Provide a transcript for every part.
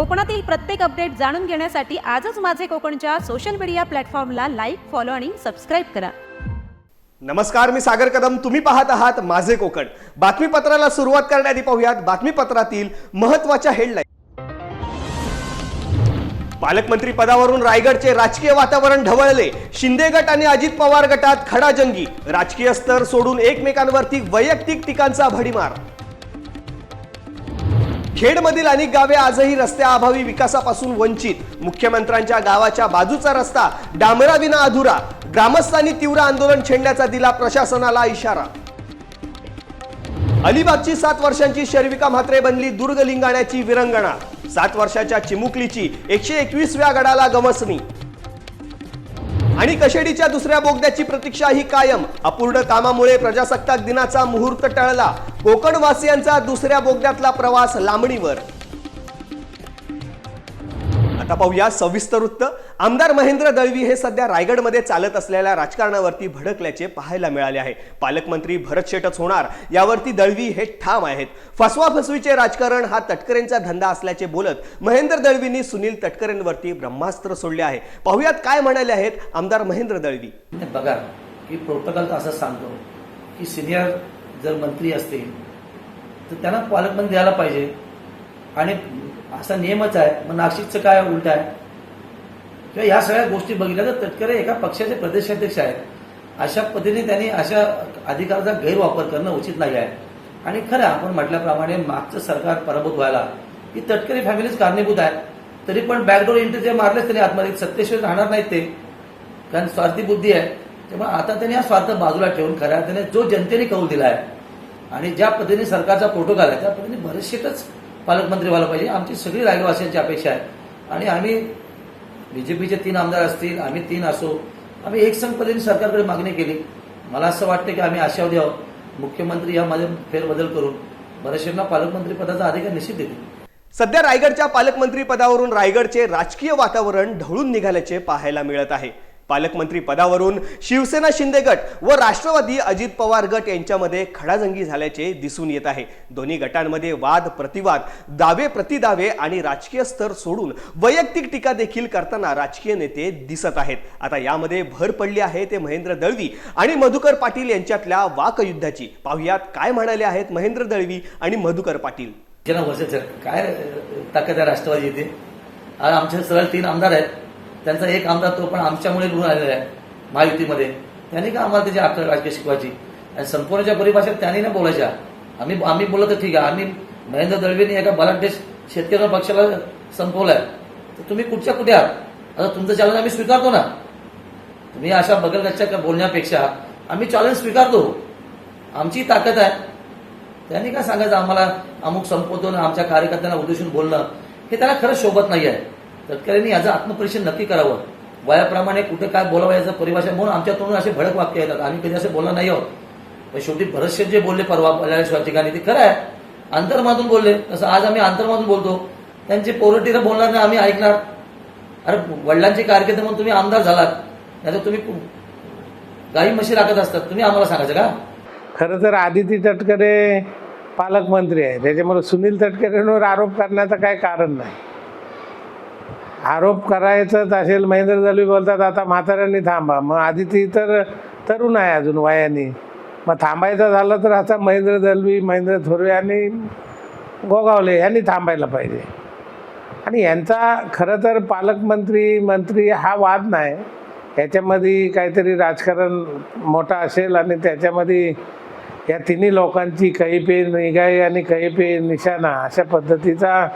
कोकणातील प्रत्येक अपडेट जाणून घेण्यासाठी आजच माझे कोकणच्या सोशल मीडिया प्लॅटफॉर्मला लाईक फॉलो आणि सबस्क्राईब करा. नमस्कार मी सागर कदम. तुम्ही पाहत आहात माझे कोकण. बातमीपत्राला सुरुवात करण्याआधी पाहूयात बातमीपत्रातील महत्त्वाच्या हेडलाईन पालकमंत्री पदावरून रायगडचे राजकीय वातावरण ढवळले. शिंदे गट आणि अजित पवार गटात खडाजंगी. राजकीय स्तर सोडून एकमेकांवरती वैयक्तिक टीकांचा भडीमार. खेडमधील अनेक गावे आजही रस्त्याअभावी विकासापासून वंचित. मुख्यमंत्र्यांच्या गावाच्या बाजूचा रस्ता डांबराविना अधुरा. ग्रामस्थांनी तीव्र आंदोलन छेडण्याचा दिला प्रशासनाला इशारा. अलिबागची सात वर्षांची शर्विका म्हात्रे बनली दुर्ग लिंगाण्याची विरंगणा. सात वर्षाच्या चिमुकलीची एकशे एकवीसव्या गडाला गमसणी आणि कशेडीच्या दुसऱ्या बोगद्याची प्रतीक्षा ही कायम. अपूर्ण कामामुळे प्रजासत्ताक दिनाचा मुहूर्त टळला. कोकणवासियांचा दुसऱ्या बोगद्यातला प्रवास लांबणीवर. आता पाहूया सविस्तर वृत्त. आमदार महेंद्र दळवी हे सध्या रायगडमध्ये चालत असलेल्या राजकारणावरती भडकल्याचे पाहायला मिळाले आहे. पालकमंत्री भरत शेटच होणार यावरती दळवी हे ठाम आहेत. फसवा फसवीचे राजकारण हा तटकरेंचा धंदा असल्याचे बोलत महेंद्र दळवींनी सुनील तटकरेंवरती ब्रह्मास्त्र सोडले आहे. पाहुयात काय म्हणाले आहेत आमदार महेंद्र दळवी. बघा की प्रोटोकॉल तर असं सांगतो की सिनियर जर मंत्री असतील तर त्यांना पालकमंत्री द्यायला पाहिजे. आणि असा नियमच आहे. मग नाशिकचं काय उलट आहे? किंवा या सगळ्या गोष्टी बघितल्या तर तटकरे एका पक्षाचे प्रदेशाध्यक्ष आहेत. अशा पद्धतीने त्यांनी अशा अधिकाराचा गैरवापर करणं उचित नाही आहे. आणि खरं आपण म्हटल्याप्रमाणे मागचं सरकार पराभूत व्हायला. ही तटकरे फॅमिलीच कारणीभूत आहे तरी पण बॅकडोर एंट्री जे मारलेच त्यांनी आतमध्ये सत्तेशिवाय राहणार नाहीत ते. कारण स्वार्थी बुद्धी आहे. त्यामुळे आता त्यांनी हा स्वार्थ बाजूला ठेवून खऱ्या त्याने जो जनतेने कौल दिला आहे आणि ज्या पद्धतीने सरकारचा प्रोटोकॉल आहे त्या पद्धतीने बरेचसेच पालकमंत्री व्हायला पाहिजे. आमची सगळी रायगडवासियांची अपेक्षा आहे. आणि आम्ही बीजेपीचे तीन आमदार असतील आम्ही तीन असो आम्ही एकसंघ पद्धतीने सरकारकडे मागणी केली. मला असं वाटतं की आम्ही आशावादी आहोत. मुख्यमंत्री यामध्ये फेरबदल करून बरेचशांना पालकमंत्री पदाचा अधिकार निश्चित देतील. सध्या रायगडच्या पालकमंत्री पदावरून रायगडचे राजकीय वातावरण ढवळून निघाल्याचे पाहायला मिळत आहे. पालकमंत्री पदावरून शिवसेना शिंदे गट व राष्ट्रवादी अजित पवार गट यांच्यामध्ये खडाजंगी झाल्याचे दिसून येत आहे. दोन्ही गटांमध्ये वाद प्रतिवाद दावे प्रतिदावे आणि राजकीय स्तर सोडून वैयक्तिक टीका देखील करताना राजकीय नेते दिसत आहेत. आता यामध्ये भर पडली आहे ते महेंद्र दळवी आणि मधुकर पाटील यांच्यातल्या वाकयुद्धाची. पाहुयात काय म्हणाले आहेत महेंद्र दळवी आणि मधुकर पाटील. काय ताकद आहे राष्ट्रवादी येते आमचे सरळ तीन आमदार आहेत. त्यांचा एक आमदार तो पण आमच्यामुळे गुण आलेला आहे महायुतीमध्ये. त्यांनी का आम्हाला त्याची अक्कल राजकीय शिकवायची? आणि संपूर्णच्या परिभाषेत त्यांनी ना बोलायच्या. आम्ही आम्ही बोललो तर ठीक आहे. आम्ही महेंद्र दळवींनी एका बलाढ्य शेतकरी पक्षाला संपवलाय. तर तुम्ही कुठच्या कुठे आहात? आता तुमचं चॅलेंज आम्ही स्वीकारतो ना. तुम्ही अशा बगलगच्च्या बोलण्यापेक्षा आम्ही चॅलेंज स्वीकारतो. आमची ताकद आहे. त्यांनी काय सांगायचं आम्हाला अमुक संपवतो ना आमच्या कार्यकर्त्यांना उद्देशून बोलणं? हे त्याला खरंच शोभत नाही आहे शेतकऱ्यांनी याचं आत्मपरीक्षण नक्की करावं. वयाप्रमाणे कुठे काय बोलावं याचं परिभाषा म्हणून आमच्या तोंडून असे भडक वाक्य येतात. आम्ही कधी असे बोलणार नाही आहोत. पण शेवटी बरेचसे जे बोलले परवा बल्याश्वर ठिकाणी ते खरं आहे. अंतर्मातून बोलले. तसं आज आम्ही अंतर्मातून बोलतो. त्यांचे पोरटीला बोलणार नाही आम्ही ऐकणार. अरे वडिलांची कारकीर्द म्हणून तुम्ही आमदार झालात. नाही तुम्ही गाई म्हशी राखत असतात. तुम्ही आम्हाला सांगायचं का? खरं तर आदिती तटकरे पालकमंत्री आहे त्याच्यामुळे सुनील तटकरेंवर आरोप करण्याचं काय कारण नाही. आरोप करायचंच असेल महेंद्र दलवी बोलतात आता म्हाताऱ्यांनी थांबा. मग आधी ती तर तरुण आहे अजून वयाने. मग थांबायचं झालं तर आता महेंद्र दलवी महेंद्र थोरवे आणि गोगावले यांनी थांबायला पाहिजे. आणि यांचा खरं तर पालकमंत्री मंत्री हा वाद नाही. याच्यामध्ये काहीतरी राजकारण मोठा असेल आणि त्याच्यामध्ये या तिन्ही लोकांची काही पे निगाई आणि काही पे निशाणा अशा पद्धतीचा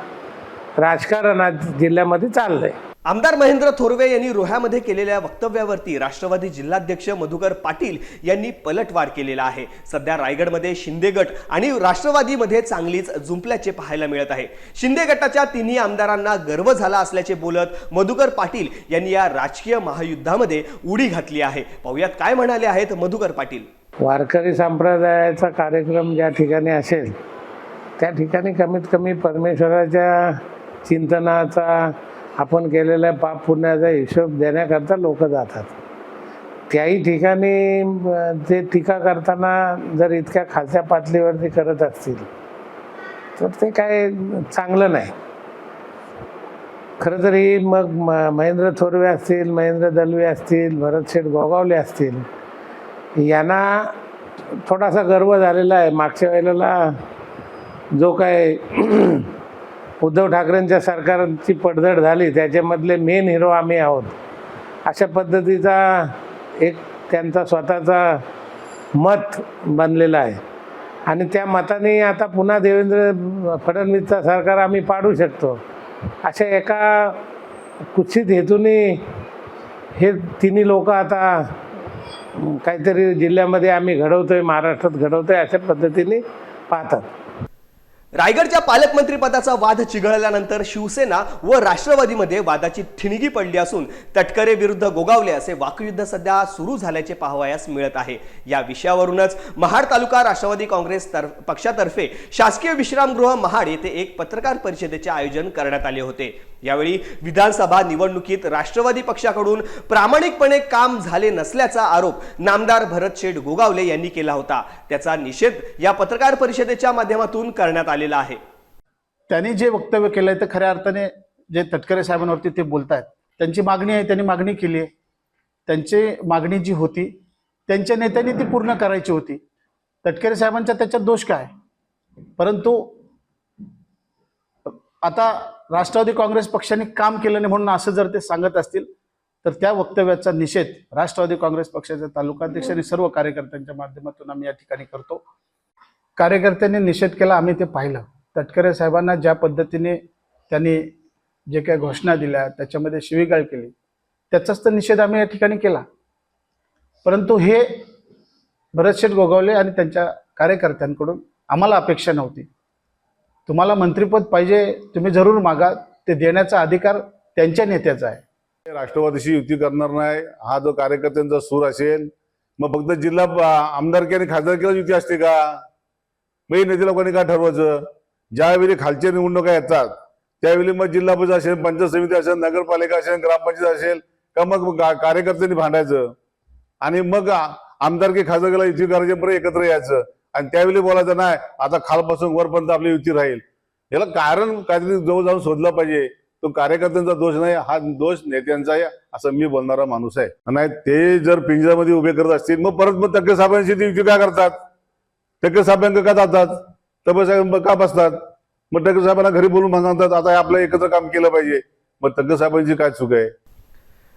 राजकारण आज जिल्ह्यामध्ये चाललंय. आमदार महेंद्र थोरवे यांनी रोह्यामध्ये केलेल्या वक्तव्यावरती राष्ट्रवादी जिल्हाध्यक्ष मधुकर पाटील यांनी पलटवार केलेला आहे. सध्या रायगडमध्ये शिंदे गट आणि राष्ट्रवादीमध्ये चांगलीच जुंपल्याचे पाहायला मिळत आहे. शिंदे गटाच्या तिन्ही आमदारांना गर्व झाला असल्याचे बोलत मधुकर पाटील यांनी या राजकीय महायुद्धामध्ये उडी घातली आहे. पाहुयात काय म्हणाले आहेत मधुकर पाटील. वारकरी संप्रदायाचा कार्यक्रम ज्या ठिकाणी असेल त्या ठिकाणी कमीत कमी परमेश्वराच्या चिंतनाचा आपण केलेल्या पाप पुण्याचा हिशोब देण्याकरता लोक जातात. त्याही ठिकाणी ते टीका करताना जर इतक्या खालच्या पातळीवरती करत असतील तर ते काय चांगलं नाही. खरं तरी मग म- महेंद्र थोरवे असतील महेंद्र दलवे असतील भरत शेठ गोगावले असतील यांना थोडासा गर्व झालेला आहे. मागच्या वेळेला जो काय उद्धव ठाकरेंच्या सरकारची पडझड झाली त्याच्यामधले मेन हिरो आम्ही आहोत. अशा पद्धतीचा एक त्यांचा स्वतःचा मत बनलेला आहे. आणि त्या मताने आता पुन्हा देवेंद्र फडणवीसचा सरकार आम्ही पाडू शकतो. अशा एका कुत्सित हेतूने हे तिन्ही लोक आता काहीतरी जिल्ह्यामध्ये आम्ही घडवतोय महाराष्ट्रात घडवतोय अशा पद्धतीने पाहतात. रायगडच्या पालकमंत्रीपदाचा वाद चिघळल्यानंतर शिवसेना व राष्ट्रवादीमध्ये वादाची ठिणगी पडली असून तटकरे विरुद्ध गोगावले असे वाकयुद्ध सध्या सुरू झाल्याचे पाहावयास मिळत आहे. या विषयावरूनच महाड तालुका राष्ट्रवादी काँग्रेस पक्षातर्फे शासकीय विश्रामगृह महाड येथे एक पत्रकार परिषदेचे आयोजन करण्यात आले होते. यावेळी विधानसभा निवडणुकीत राष्ट्रवादी पक्षाकडून प्रामाणिकपणे काम झाले नसल्याचा आरोप नामदार भरत शेठ गोगावले यांनी केला होता. त्याचा निषेध या पत्रकार परिषदेच्या माध्यमातून करण्यात आले आलेला आहे. त्यांनी जे वक्तव्य केलंय ते खऱ्या अर्थाने जे तटकरे साहेबांवरती ते बोलतायत. त्यांची मागणी आहे त्यांनी मागणी केली आहे. त्यांची मागणी जी होती त्यांच्या नेत्यांनी ती पूर्ण करायची होती. तटकरे साहेबांचा त्याच्यात दोष काय? परंतु आता राष्ट्रवादी काँग्रेस पक्षाने काम केलं नाही म्हणून असं जर ते सांगत असतील तर त्या वक्तव्याचा निषेध राष्ट्रवादी काँग्रेस पक्षाच्या तालुकाध्यक्ष आणि सर्व कार्यकर्त्यांच्या माध्यमातून आम्ही या ठिकाणी करतो. कार्यकर्त्यांनी निषेध केला आम्ही ते पाहिलं. तटकरे साहेबांना ज्या पद्धतीने त्यांनी जे काही घोषणा दिल्या त्याच्यामध्ये शिवीगाळ केली त्याचाच तर निषेध आम्ही या ठिकाणी केला. परंतु हे भरतशेठ गोगावले आणि त्यांच्या कार्यकर्त्यांकडून आम्हाला अपेक्षा नव्हती. तुम्हाला मंत्रिपद पाहिजे तुम्ही जरूर मागा ते देण्याचा अधिकार त्यांच्या नेत्याचा आहे. राष्ट्रवादीशी युती करणार नाही हा जो कार्यकर्त्यांचा सूर असेल मग फक्त जिल्हा आमदारकी आणि खासदारकीला युती असते का? मग हे नेते लोकांनी काय ठरवायचं? ज्यावेळी खालच्या निवडणुका येतात त्यावेळी मग जिल्हा परिषद असेल पंचायत समिती असेल नगरपालिका असेल ग्रामपंचायत असेल का मग कार्यकर्त्यांनी भांडायचं? आणि मग आमदारकी खासदारकीला युती करायचे एकत्र यायचं. आणि त्यावेळी बोलायचं नाही आता खालपासून वरपर्यंत आपली युती राहील. याला कारण काहीतरी जवळ जाऊन शोधलं पाहिजे. तो कार्यकर्त्यांचा दोष नाही हा दोष नेत्यांचा आहे असं मी बोलणारा माणूस आहे. नाही ते जर पिंजऱ्यामध्ये उभे करत असतील मग परत मग तक्के साहेबांशी ती युती काय करतात? तक्के साहेबांक का जातात? तक्के साहेब का बसतात? मग तक्के साहेबांना घरी बोलून सांगतात आता आपलं एकत्र काम केलं पाहिजे. मग तक्के साहेबांची काय चूक आहे?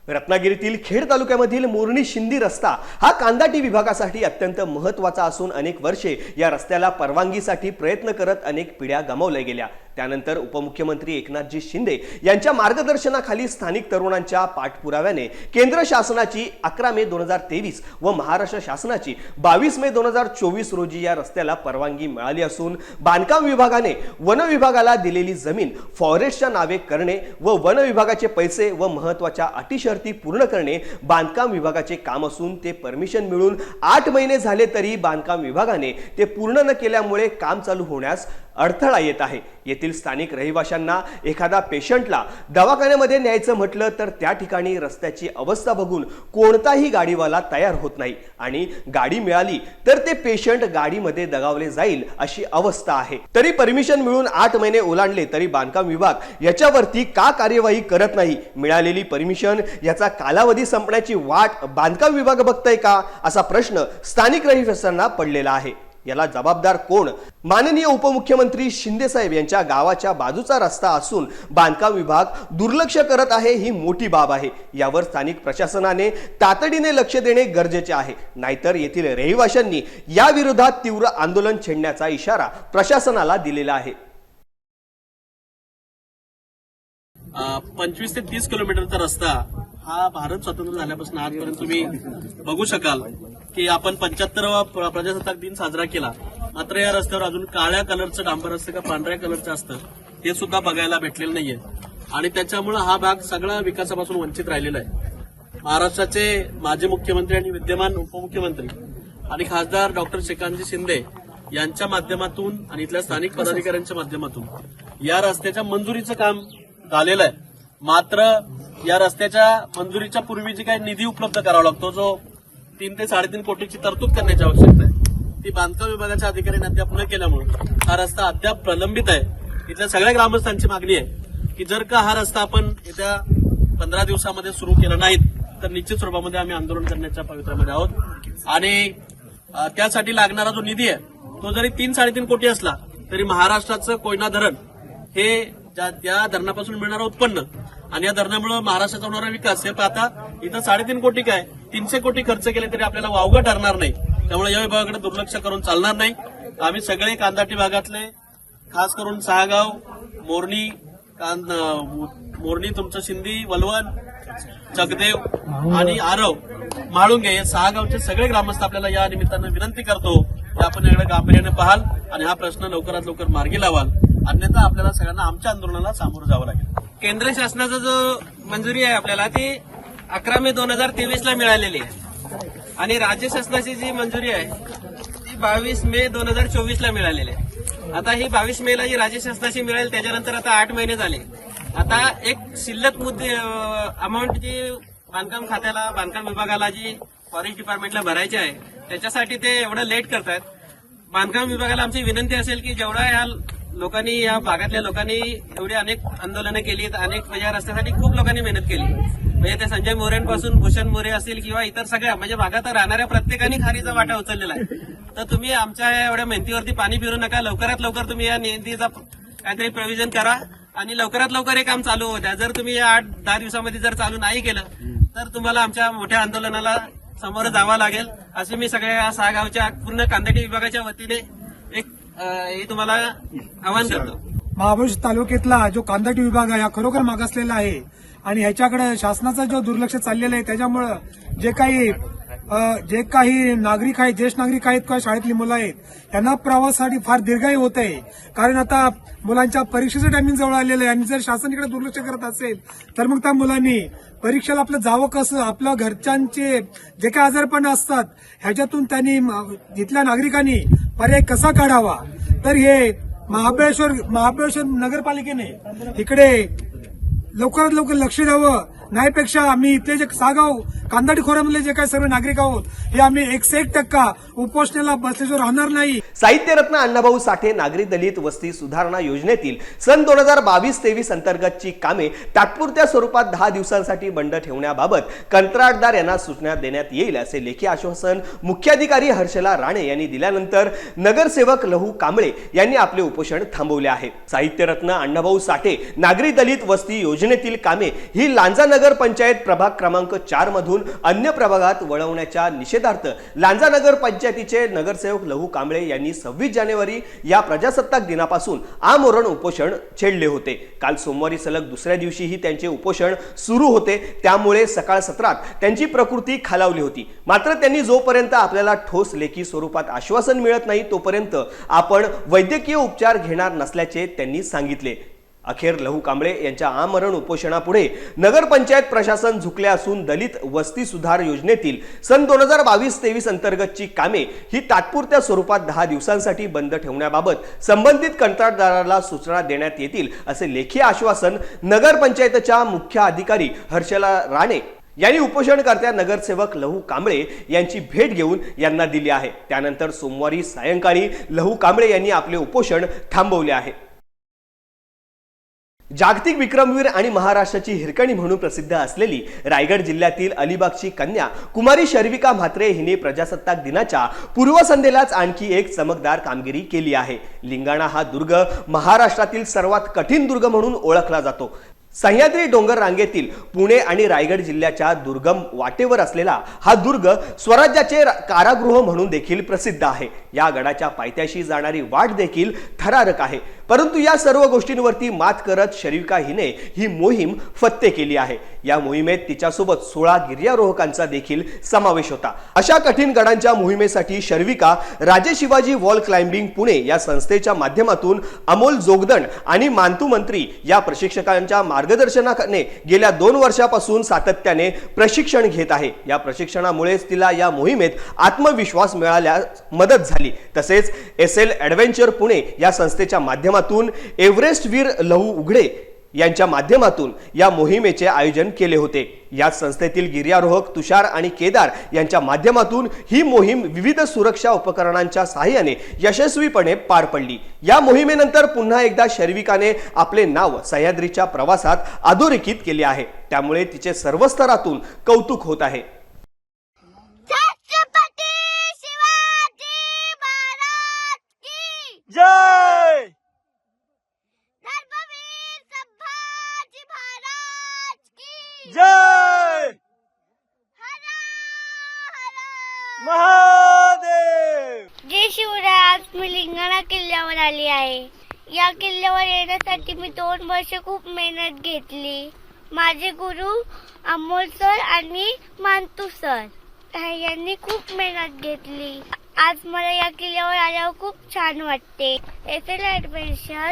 रत्नागिरीतील खेड तालुक्यामधील मोरणी शिंदी रस्ता हा कांदाटी विभागासाठी अत्यंत महत्त्वाचा असून अनेक वर्षे या रस्त्याला परवानगीसाठी प्रयत्न करत अनेक पिढ्या गमावल्या गेल्या. त्यानंतर उपमुख्यमंत्री एकनाथजी शिंदे यांच्या मार्गदर्शनाखाली स्थानिक तरुणांच्या पाठपुराव्याने केंद्र शासनाची अकरा मे दोन हजार तेवीस व महाराष्ट्र शासनाची बावीस मे दोन हजार चोवीस रोजी या रस्त्याला परवानगी मिळाली असून बांधकाम विभागाने वन विभागाला दिलेली जमीन फॉरेस्टच्या नावे करणे व वन विभागाचे पैसे व महत्त्वाच्या अटी शर्ती पूर्ण करणे बांधकाम विभागाचे काम असून ते परमिशन मिळून आठ महिने झाले तरी बांधकाम विभागाने ते पूर्ण न केल्यामुळे काम चालू होण्यास अडथळा येत आहे. येथील स्थानिक रहिवाशांना एखादा पेशंटला दवाखान्यामध्ये न्यायचं म्हटलं तर त्या ठिकाणी रस्त्याची अवस्था बघून कोणताही गाडीवाला तयार होत नाही आणि गाडी मिळाली तर ते पेशंट गाडीमध्ये दगावले जाईल अशी अवस्था आहे. तरी परमिशन मिळून आठ महिने ओलांडले तरी बांधकाम विभाग याच्यावरती का कार्यवाही करत नाही? मिळालेली परमिशन याचा कालावधी संपण्याची वाट बांधकाम विभाग बघतय का? असा प्रश्न स्थानिक रहिवाशांना पडलेला आहे. याला जबाबदार कोण? माननीय उपमुख्यमंत्री शिंदेसाहेब यांच्या गावाच्या बाजूचा रस्ता असून बांधकाम विभाग दुर्लक्ष करत आहे ही मोठी बाब आहे. यावर स्थानिक प्रशासनाने तातडीने लक्ष देणे गरजेचे आहे. नाहीतर येथील रहिवाशांनी याविरोधात तीव्र आंदोलन छेडण्याचा इशारा प्रशासनाला दिलेला आहे. पंचवीस ते तीस किलोमीटरचा रस्ता हा भारत स्वतंत्र झाल्यापासून आजपर्यंत तुम्ही बघू शकाल की आपण पंच्याहत्तरावा प्र- प्रजासत्ताक दिन साजरा केला. मात्र या रस्त्यावर अजून काळ्या कलरचं डांबर असतं का पांढऱ्या कलरचं असतं हे सुद्धा बघायला भेटलेलं नाहीये. आणि त्याच्यामुळे हा भाग सगळा विकासापासून वंचित राहिलेला आहे. महाराष्ट्राचे माजी मुख्यमंत्री आणि विद्यमान उपमुख्यमंत्री आणि खासदार डॉक्टर श्रीकांतजी शिंदे यांच्या माध्यमातून आणि इथल्या स्थानिक पदाधिकाऱ्यांच्या माध्यमातून या रस्त्याच्या मंजुरीचं काम झालेलं आहे. मात्र या रस्त्याच्या मंजुरीच्या पूर्वी जी काही निधी उपलब्ध करावा लागतो जो तीन ते साडेतीन कोटीची तरतूद करण्याची आवश्यकता आहे ती बांधकाम विभागाच्या अधिकाऱ्यांनी अद्याप न केल्यामुळे हा रस्ता अद्याप प्रलंबित आहे. इथल्या सगळ्या ग्रामस्थांची मागणी आहे की जर का हा रस्ता आपण येत्या पंधरा दिवसामध्ये सुरू केला नाहीत तर निश्चित स्वरूपामध्ये आम्ही आंदोलन करण्याच्या पवित्र्यामध्ये आहोत. आणि त्यासाठी लागणारा जो निधी आहे तो जरी तीन साडेतीन कोटी असला तरी महाराष्ट्राचं कोयना धरण हे ज्या त्या धरणापासून मिळणारं उत्पन्न आणि या धरणामुळे महाराष्ट्राचा होणारा विकास हे पाहता इथं साडेतीन कोटी काय? तीनशे कोटी खर्च केले तरी आपल्याला वावगं ठरणार नाही. त्यामुळे या विभागाकडे दुर्लक्ष करून चालणार नाही. आम्ही सगळे कांदाटी भागातले खास करून सहागाव मोरणी मोरणी तुमचं शिंदी वलवण जगदेव आणि आरव म्हाळुंगे या सहा गावचे सगळे ग्रामस्थ आपल्याला या निमित्तानं विनंती करतो. की आपण याकडे गांभीर्याने पाहाल आणि हा प्रश्न लवकरात लवकर मार्गी लावाल. अन्यथा आपल्याला सगळ्यांना आमच्या आंदोलनाला सामोरं जावं लागेल. केंद्र शासनाचा जो मंजुरी आहे आपल्याला ती अकरा मे दोन हजार तेवीस ला मिळालेली आहे. आणि राज्य शासनाची जी मंजुरी आहे ती बावीस मे दोन हजार चोवीस ला मिळालेली आहे. आता ही बावीस मे ला जी राज्य शासनाची मिळेल त्याच्यानंतर आता आठ महिने झाले. आता एक शिल्लक मुद्दे अमाऊंट जी बांधकाम खात्याला बांधकाम विभागाला जी फॉरेस्ट डिपार्टमेंटला भरायची आहे त्याच्यासाठी ते एवढं लेट करतात बांधकाम विभागाला आमची विनंती असेल की जेवढा या लोकांनी या भागातल्या लोकांनी एवढी अनेक आंदोलनं केली अनेक म्हणजे या रस्त्यासाठी खूप लोकांनी मेहनत केली. म्हणजे ते संजय मोरेंपासून भूषण मोरे असतील किंवा इतर सगळ्या म्हणजे भागात राहणाऱ्या प्रत्येकाने खारीचा वाटा उचललेला आहे. तर तुम्ही आमच्या एवढ्या मेहनतीवरती पाणी फिरू नका. लवकरात लवकर तुम्ही या निधीचा काहीतरी प्रोव्हिजन करा आणि लवकरात लवकर हे काम चालू होत्या जर तुम्ही या आठ दहा दिवसामध्ये जर चालू नाही केलं तर तुम्हाला आमच्या मोठ्या आंदोलनाला समोर जावं लागेल. असे मी सगळ्या सहा गावच्या पूर्ण कांदटी विभागाच्या वतीने हे तुम्हाला आवाहन करतो. महाबळेश्वर तालुक्यातला जो कांदाटी विभाग आहे हा खरोखर मागासलेला आहे. आणि ह्याच्याकडे शासनाचा जो दुर्लक्ष चाललेलं आहे त्याच्यामुळं जे काही जे काही नागरिक आहेत ज्येष्ठ नागरिक आहेत किंवा शाळेतली मुलं आहेत यांना प्रवासासाठी फार दीर्घाई होत आहे. कारण आता मुलांच्या परीक्षेचं टायमिंग जवळ आलेलं आहे. आणि जर शासन इकडे दुर्लक्ष करत असेल तर मग त्या मुलांनी परीक्षेला आपलं जावं कसं आपल्या घरच्यांचे जे काही आजारपण असतात ह्याच्यातून त्यांनी इथल्या नागरिकांनी पर्याय कसा काढावा? तर हे महाबळेश्वर महाबळेश्वर नगरपालिकेने इकडे लवकरात लवकर लक्ष द्यावं. न्यायपेक्षा आम्ही इथले जे सागाव कांदाडी खोऱ्यामधले जे काही सर्व नागरिक आहोत हे आम्ही एकशे एक टक्का उपोषणाला बसल्याशिवाय राहणार नाही. साहित्यरत्न अण्णाभाऊ साठे नागरी दलित वस्ती सुधारणा योजनेतील सन दोन हजार बावीस तेवीस अंतर्गतची कामे तात्पुरत्या स्वरूपात दहा दिवसांसाठी बंड ठेवण्याबाबत कंत्राटदार यांना सूचना देण्यात येईल असे लेखी आश्वासन मुख्याधिकारी हर्षला राणे यांनी दिल्यानंतर नगरसेवक लहू कांबळे यांनी आपले उपोषण थांबवले आहे. साहित्यरत्न अण्णाभाऊ साठे नागरी दलित वस्ती योजनेतील कामे ही लांजा नगर पंचायत प्रभाग क्रमांक चार मधून अन्य प्रभागात वळवण्याच्या निषेधार्थ लांजा नगर पंचायतीचे नगरसेवक लहू कांबळे यांनी सव्वीस जानेवारी या प्रजासत्ताक दिनापासून आमोरण उपोषण छेडले होते. काल सोमवारी सलग दुसऱ्या दिवशीही त्यांचे उपोषण सुरू होते. त्यामुळे सकाळ सत्रात त्यांची प्रकृती खालावली होती. मात्र त्यांनी जोपर्यंत आपल्याला ठोस लेखी स्वरूपात आश्वासन मिळत नाही तोपर्यंत आपण वैद्यकीय उपचार घेणार नसल्याचे त्यांनी सांगितले. अखेर लहू कांबळे यांच्या आमरण उपोषणापुढे नगरपंचायत प्रशासन झुकले असून दलित वस्ती सुधार योजनेतील सन दोन हजार बावीस तेवीस अंतर्गतची कामे ही तात्पुरत्या स्वरूपात दहा दिवसांसाठी बंद ठेवण्याबाबत संबंधित कंत्राटदाराला सूचना देण्यात येतील असे लेखी आश्वासन नगरपंचायतच्या मुख्य अधिकारी हर्षला राणे यांनी उपोषणकर्त्या नगरसेवक लहू कांबळे यांची भेट घेऊन यांना दिली आहे. त्यानंतर सोमवारी सायंकाळी लहू कांबळे यांनी आपले उपोषण थांबवले आहे. जागतिक विक्रमवीर आणि महाराष्ट्राची हिरकणी म्हणून प्रसिद्ध असलेली रायगड जिल्ह्यातील अलिबागची कन्या कुमारी शर्विका म्हात्रे हिने प्रजासत्ताक दिनाच्या पूर्वसंध्येलाच आणखी एक चमकदार कामगिरी केली आहे. लिंगाणा हा दुर्ग महाराष्ट्रातील सर्वात कठीण दुर्ग म्हणून ओळखला जातो. सह्याद्री डोंगर रांगेतील पुणे आणि रायगड जिल्ह्याच्या दुर्गम वाटेवर असलेला हा दुर्ग स्वराज्याचे कारागृह म्हणून देखील प्रसिद्ध आहे. या गडाच्या पायथ्याशी जाणारी वाट देखील थरारक आहे. परंतु या सर्व गोष्टींवरती मात करत शर्विका हिने ही मोहीम फत्ते केली आहे. या मोहिमेत तिच्यासोबत सोळा गिर्यारोहकांचा देखील समावेश होता. अशा कठीण गडांच्या मोहिमेसाठी शर्विका राजे शिवाजी वॉल क्लाइम्बिंग पुणे या संस्थेच्या माध्यमातून अमोल जोगदंड आणि मानतू मंत्री या प्रशिक्षकांच्या मार्गदर्शनाने गेल्या दोन वर्षापासून सातत्याने प्रशिक्षण घेत आहे. या प्रशिक्षणामुळेच तिला या मोहिमेत आत्मविश्वास मिळाल्यास मदत झाली. तसेच एस एल ॲडव्हेंचर पुणे या संस्थेच्या माध्यमातून एव्हरेस्ट वीर लहू उघडे यांच्या माध्यमातून या मोहिमेचे आयोजन केले होते. याच संस्थेतील गिर्यारोहक तुषार आणि केदार यांच्या माध्यमातून ही मोहीम विविध सुरक्षा उपकरणांच्या सहाय्याने यशस्वीपणे पार पडली. या मोहिमेनंतर पुन्हा एकदा शर्विकाने आपले नाव सह्याद्रीच्या प्रवासात अधोरेखित केले आहे. त्यामुळे तिचे सर्व स्तरातून कौतुक होत आहे छत्रपती शिवाजी महाराज की जय धर्मवीर संभाजी महाराज की जय हरा हरा महादेव जय शिवराय आज मी लिंगाणा किल्ल्यावर आली आहे. या किल्ल्यावर येण्यासाठी मी दोन वर्ष खूप मेहनत घेतली. माझे गुरु अमोल सर आणि मानतू सर यांनी खूप मेहनत घेतली. आज मला या किल्ल्यावर आल्यावर खूप छान वाटते. एफएल ऍडव्हेंचर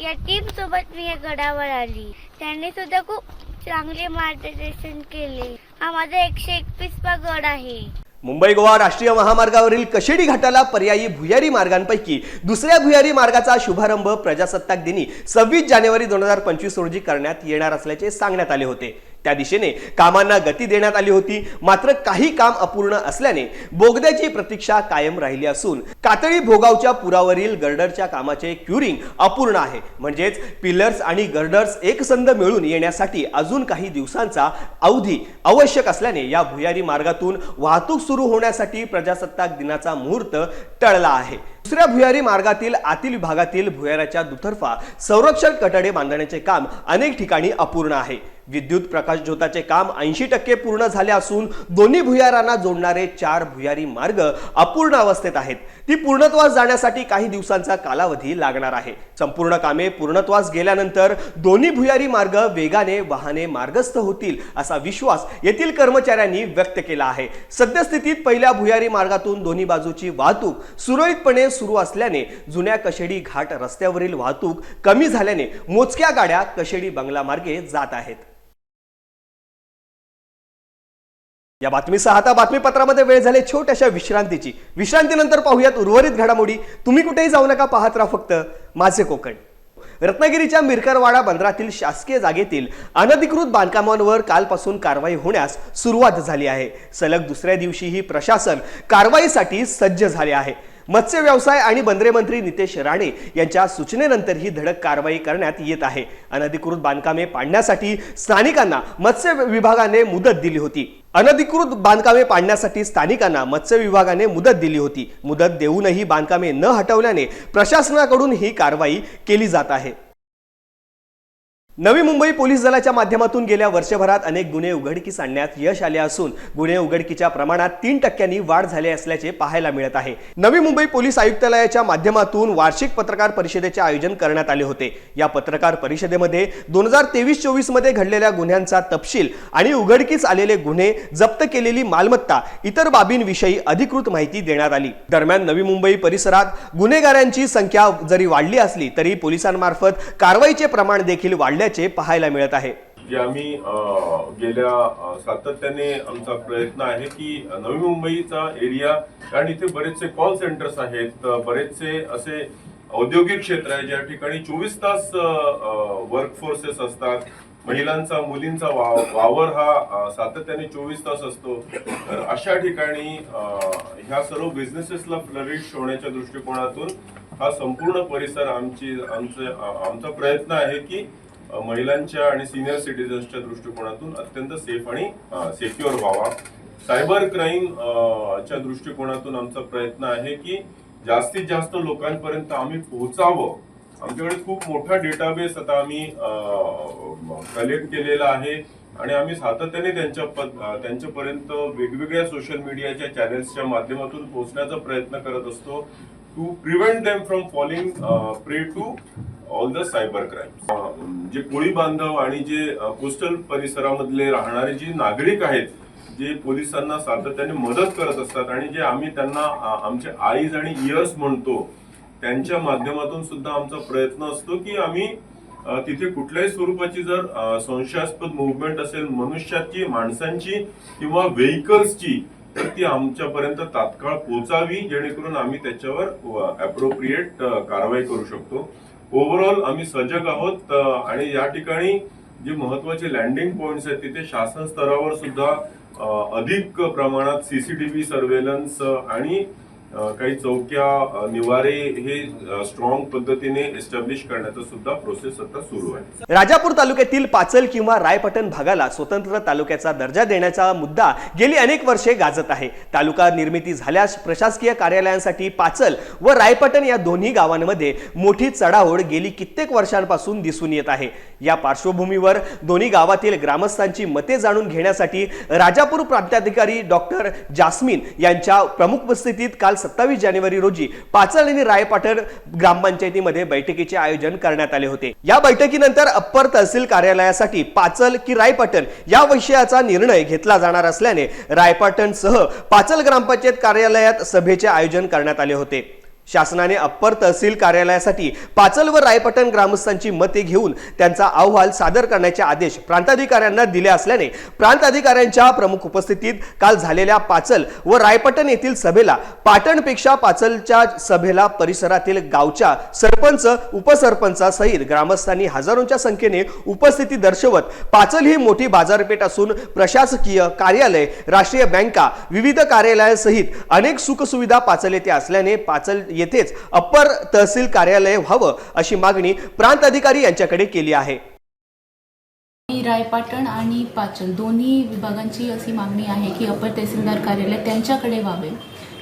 या टीम सोबत मी या गडावर आली. त्यांनी सुद्धा खूप चांगले मार्गदर्शन केले. हा माझा एकशे एकवीसवा गड आहे. मुंबई गोवा राष्ट्रीय महामार्गावरील कशेडी घाटाला पर्यायी भुयारी मार्गांपैकी दुसऱ्या भुयारी मार्गाचा शुभारंभ प्रजासत्ताक दिनी सव्वीस जानेवारी दोन हजार पंचवीस रोजी करण्यात येणार असल्याचे सांगण्यात आले होते. त्या दिशेने कामांना गती देण्यात आली होती. मात्र काही काम अपूर्ण असल्याने बोगद्याची प्रतीक्षा कायम राहिली असून कातळी भोगावच्या पुरावरील गर्डरच्या कामाचे क्युरिंग अपूर्ण आहे. म्हणजेच पिलर्स आणि गर्डर्स एकसंध मिळून येण्यासाठी अजून काही दिवसांचा अवधी आवश्यक असल्याने या भुयारी मार्गातून वाहतूक सुरू होण्यासाठी प्रजासत्ताक दिनाचा मुहूर्त टळला आहे. दुसऱ्या भुयारी मार्गातील आतील विभागातील भुयाराच्या दुतर्फा संरक्षण कटडे बांधण्याचे काम अनेक ठिकाणी अपूर्ण आहे. विद्युत प्रकाश ज्योताचे काम ऐंशी टक्के पूर्ण झाले असून दोन्ही भुयारांना जोडणारे चार भुयारी मार्ग अपूर्ण अवस्थेत आहेत. ती पूर्णत्वास जाण्यासाठी काही दिवसांचा कालावधी लागणार आहे. संपूर्ण कामे पूर्णत्वास गेल्यानंतर दोन्ही भुयारी मार्ग वेगाने वाहने मार्गस्थ होतील असा विश्वास येथील कर्मचाऱ्यांनी व्यक्त केला आहे. सद्यस्थितीत पहिल्या भुयारी मार्गातून दोन्ही बाजूची वाहतूक सुरळीतपणे सुरू असल्याने जुन्या कशेडी घाट रस्त्यावरील वाहतूक कमी झाल्याने मोजक्या गाड्या कशेडी बंगला मार्गे जात आहेत. या बातमीसह आता बातमीपत्रामध्ये वेळ झाली छोट्याशा विश्रांतीची. विश्रांतीनंतर पाहूयात उर्वरित घडामोडी. तुम्ही कुठेही जाऊ नका पाहत राहा फक्त माझे कोकण. रत्नागिरीच्या मिरकरवाडा बंदरातील शासकीय जागेतील अनधिकृत बांधकामांवर कालपासून कारवाई होण्यास सुरुवात झाली आहे. सलग दुसऱ्या दिवशीही प्रशासन कारवाईसाठी सज्ज झाले आहे. मत्स्य व्यवसाय आणि बंदरे मंत्री नितेश राणे यांच्या सूचनेनंतर ही धडक कारवाई करण्यात येत आहे. अनधिकृत बांधकामे पाडण्यासाठी स्थानिकांना मत्स्य विभागाने मुदत दिली होती. अनधिकृत बांधकामे पाडण्यासाठी स्थानिकांना मत्स्य विभागाने मुदत दिली होती. मुदत देऊनही बांधकामे न हटवल्याने प्रशासनाकडून ही कारवाई केली जात आहे. नवी मुंबई पोलीस दलाच्या माध्यमातून गेल्या वर्षभरात अनेक गुन्हे उघडकीस आणण्यात यश आले असून गुन्हे उघडकीच्या प्रमाणात तीन टक्क्यांनी वाढ झाली असल्याचे पाहायला मिळत आहे. नवी मुंबई पोलीस आयुक्तालयाच्या माध्यमातून वार्षिक पत्रकार परिषदेचे आयोजन करण्यात आले होते. या पत्रकार परिषदेमध्ये दोन हजार तेवीस चोवीसमध्ये घडलेल्या गुन्ह्यांचा तपशील आणि उघडकीस आलेले गुन्हे जप्त केलेली मालमत्ता इतर बाबींविषयी अधिकृत माहिती देण्यात आली. दरम्यान नवी मुंबई परिसरात गुन्हेगारांची संख्या जरी वाढली असली तरी पोलिसांमार्फत कारवाईचे प्रमाण देखील वाढले वाढल्याचे पाहायला मिळत आहे. जे आम्ही गेल्या सातत्याने आमचा प्रयत्न आहे की नवी मुंबईचा एरिया कारण इथे बरेचसे कॉल सेंटर्स आहेत बरेचसे असे औद्योगिक क्षेत्र आहे ज्या ठिकाणी चोवीस तास वर्क फोर्सेस असतात. महिलांचा मुलींचा वा- वावर हा सातत्याने चोवीस तास असतो. तर अशा ठिकाणी ह्या सर्व बिझनेसेसला फ्लरिश होण्याच्या दृष्टिकोनातून हा संपूर्ण परिसर आमची आमचे आमचा प्रयत्न आहे की महिलांच्या आणि सिनियर सिटीजन्सच्या दृष्टिकोनातून अत्यंत सेफ आणि सेक्युअर व्हावा. सायबर क्राईम च्या दृष्टिकोनातून आमचा प्रयत्न आहे की जास्तीत जास्त लोकांपर्यंत आम्ही पोहोचावं. आमच्याकडे खूप मोठा डेटाबेस आता आम्ही कलेक्ट केलेला आहे आणि आम्ही सातत्याने त्यांच्या पद- त्यांच्यापर्यंत वेगवेगळ्या सोशल मीडियाच्या चॅनेल्सच्या माध्यमातून पोहोचण्याचा प्रयत्न करत असतो. To prevent them from falling prey to all the cyber crime जे कोळी बांधव आणि जे uh, कोस्टल परिसरामधले राहणारे जे नागरिक आहेत जे पोलिसांना सातत्याने मदत करत असतात आणि जे आम्ही त्यांना आमचे आईज आणि इयर्स म्हणतो त्यांच्या माध्यमातून सुद्धा आमचा प्रयत्न असतो की आम्ही तिथे कुठल्याही स्वरूपाची जर संशयास्पद मुवमेंट असेल मनुष्याची माणसांची किंवा व्हेकल्सची ती आमच्यापर्यंत तात्काळ पोहोचावी जेणेकरून आम्ही त्याच्यावर अप्रोप्रिएट कारवाई करू शकतो. ओव्हरऑल आम्ही सजग आहोत आणि या ठिकाणी जे महत्त्वाचे लँडिंग पॉइंट्स आहेत तिथे शासन स्तरावर सुद्धा अधिक प्रमाणात सीसीटीव्ही सर्वेलन्स आणि काही चौक्या निवारे हे स्ट्रॉंग पद्धतीने एस्टॅब्लिश करण्याचा सुद्धा प्रोसेस आता सुरू आहे. राजापूर तालुक्यातील पाचल किंवा रायपटण भागाला स्वतंत्र तालुक्याचा दर्जा देण्याचा मुद्दा गेली अनेक वर्षे गाजत आहे. तालुका निर्मिती झाल्यास प्रशासकीय कार्यालयांसाठी पाचल व रायपटण या दोन्ही गावांमध्ये मोठी चढाओढ गेली कित्येक वर्षांपासून दिसून येत आहे. या पार्श्वभूमीवर दोन्ही गावातील ग्रामस्थांची मते जाणून घेण्यासाठी राजापूर प्रांताधिकारी डॉक्टर जास्मिन यांच्या प्रमुख उपस्थितीत काल सत्तावीस जानेवारी रोजी पाचल आणि रायपाटण ग्रामपंचायतीमध्ये बैठकीचे आयोजन करण्यात आले होते. या बैठकीनंतर अप्पर तहसील कार्यालयासाठी पाचल की रायपाटण या विषयाचा निर्णय घेतला जाणार असल्याने रायपाटण सह पाचल ग्रामपंचायत कार्यालयात सभेचे आयोजन करण्यात आले होते. शासनाने अप्पर तहसील कार्यालयासाठी पाचल व रायपटण ग्रामस्थांची मते घेऊन त्यांचा अहवाल सादर करण्याचे आदेश प्रांताधिकाऱ्यांना दिले असल्याने प्रांताधिकाऱ्यांच्या प्रमुख उपस्थितीत काल झालेल्या पाचल व रायपटण येथील सभेला पाटणपेक्षा पाचलच्या सभेला परिसरातील गावच्या सरपंच उपसरपंचासहित ग्रामस्थांनी हजारोंच्या संख्येने उपस्थिती दर्शवत पाचल ही मोठी बाजारपेठ असून प्रशासकीय कार्यालय राष्ट्रीय बँका विविध कार्यालयासहित अनेक सुखसुविधा पाचल येथे असल्याने पाचल येथेच अप्पर तहसील कार्यालय व्हावं अशी मागणी प्रांत अधिकारी यांच्याकडे केली आहे. मी रायपाटण आणि पाचन दोन्ही विभागांची अशी मागणी आहे की अपर तहसीलदार कार्यालय त्यांच्याकडे व्हावे.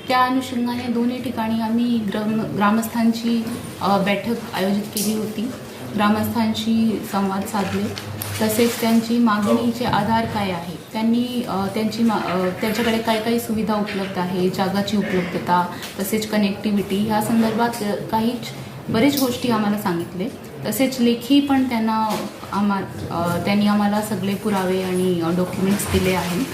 त्या अनुषंगाने दोन्ही ठिकाणी आम्ही ग्राम ग्रामस्थांची बैठक आयोजित केली होती. ग्रामस्थांशी संवाद साधले. तसेच त्यांची मागणीचे आधार काय आहे? त्यांनी त्यांची मा त्यांच्याकडे काय काय सुविधा उपलब्ध आहे जागाची उपलब्धता तसेच कनेक्टिव्हिटी ह्या संदर्भात काहीच काही बरेच गोष्टी आम्हाला सांगितले. तसेच लेखी पण त्यांना आम्हा त्यांनी आम्हाला सगळे पुरावे आणि डॉक्युमेंट्स दिले आहेत.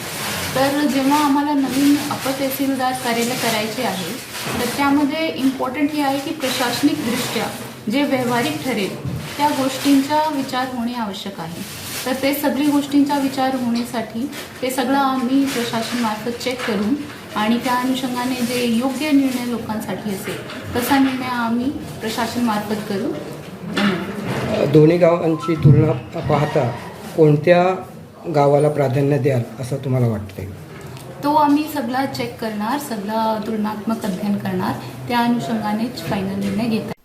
तर जेव्हा आम्हाला नवीन अपर तहसीलदार कार्यालय करायचे आहे तर त्यामध्ये इम्पॉर्टंट हे आहे की प्रशासनिकदृष्ट्या जे व्यावहारिक ठरेल त्या गोष्टींचा विचार होणे आवश्यक आहे. तर ते सगळी गोष्टींचा विचार होण्यासाठी ते सगळं आम्ही प्रशासनमार्फत चेक करून आणि त्या अनुषंगाने जे योग्य निर्णय लोकांसाठी असेल तसा निर्णय आम्ही प्रशासनमार्फत करू. दोन्ही गावांची तुलना पाहता कोणत्या गावाला प्राधान्य द्याल असं तुम्हाला वाटतंय? तो आम्ही सगळा चेक करणार सगळा तुलनात्मक अध्ययन करणार त्या अनुषंगानेच फायनल निर्णय घेता